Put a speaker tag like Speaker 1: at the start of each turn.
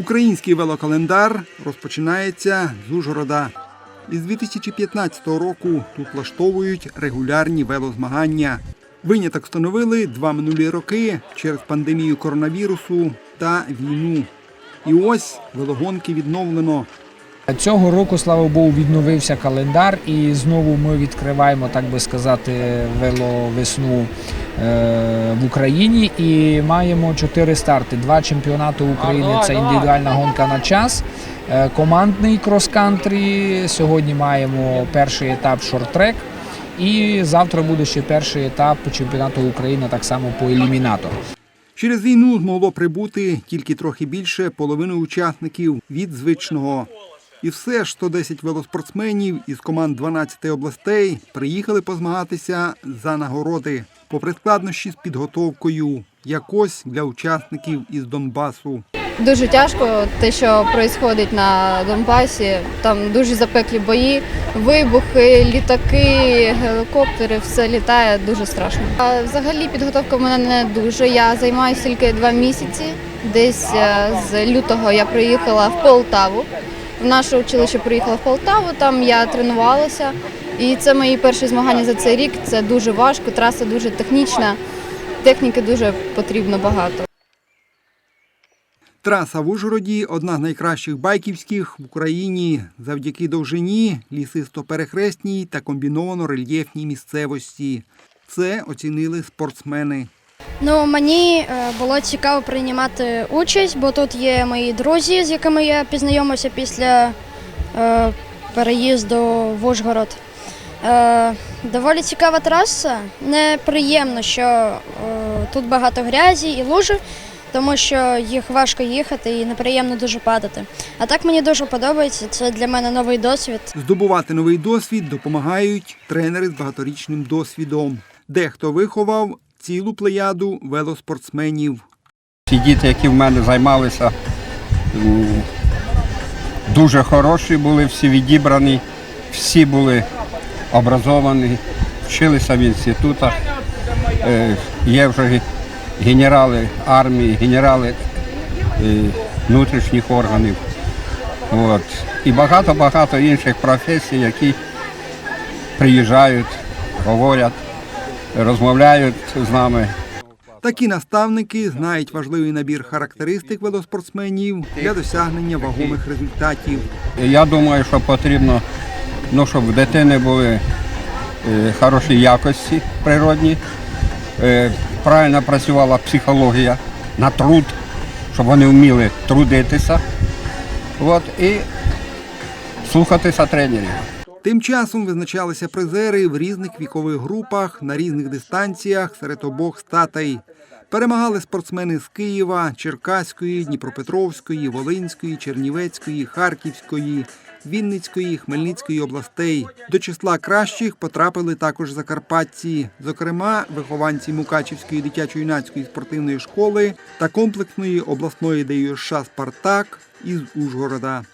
Speaker 1: Український велокалендар розпочинається з Ужгорода. Із 2015 року тут влаштовують регулярні велозмагання. Виняток встановили два минулі роки через пандемію коронавірусу та війну. І ось велогонки відновлено.
Speaker 2: Цього року, слава Богу, відновився календар, і знову ми відкриваємо, так би сказати, веловесну в Україні. І маємо чотири старти: два чемпіонати України це індивідуальна гонка на час, е, командний крос-кантрі. Сьогодні маємо перший етап шорт-трек. І завтра буде ще перший етап чемпіонату України, так само по елімінатору.
Speaker 1: Через війну змогло прибути тільки трохи більше половини учасників від звичного. І все ж 110 велоспортсменів із команд 12 областей приїхали позмагатися за нагороди. Попри складнощі з підготовкою, якось для учасників із Донбасу.
Speaker 3: Дуже тяжко те, що відбувається на Донбасі. Там дуже запеклі бої, вибухи, літаки, гелікоптери, все літає дуже страшно. А взагалі підготовка в мене не дуже. Я займаюся тільки два місяці. Десь е, з лютого я приїхала в Полтаву. В наше училище приїхала в Полтаву, там я тренувалася. І це мої перші змагання за цей рік. Це дуже важко, траса дуже технічна, техніки дуже потрібно багато.
Speaker 1: Траса в Ужгороді одна з найкращих байківських в Україні завдяки довжині, лісисто-перехресній та комбіновано-рельєфній місцевості. Це оцінили спортсмени.
Speaker 4: Ну, мені е, було цікаво приймати участь, бо тут є мої друзі, з якими я познайомився після е, переїзду в Ужгород. Е, доволі цікава траса. Неприємно, що е, тут багато грязі і лужи, тому що їх важко їхати і неприємно дуже падати. А так мені дуже подобається. Це для мене новий досвід.
Speaker 1: Здобувати новий досвід допомагають тренери з багаторічним досвідом. Дехто виховав цілу плеяду велоспортсменів.
Speaker 5: Ті діти, які в мене займалися, дуже хороші були, всі відібрані, всі були образовані, вчилися в інститутах. Е, Є вже генерали армії, генерали е, внутрішніх органів. От. І багато-багато інших професій, які приїжджають, говорять, розмовляють з нами.
Speaker 1: Такі наставники знають важливий набір характеристик велоспортсменів для досягнення вагомих результатів.
Speaker 5: Я думаю, що потрібно, ну, щоб в дитини були е, хороші якості природні, е, правильно працювала психологія на труд, щоб вони вміли трудитися. От, і слухатися тренерів.
Speaker 1: Тим часом визначалися призери в різних вікових групах на різних дистанціях серед обох статей. Перемагали спортсмени з Києва, Черкаської, Дніпропетровської, Волинської, Чернівецької, Харківської, Вінницької, Хмельницької областей. До числа кращих потрапили також закарпатці, зокрема, вихованці Мукачівської дитячо-юнацької спортивної школи та комплексної обласної ДЮШ «Спартак» із Ужгорода.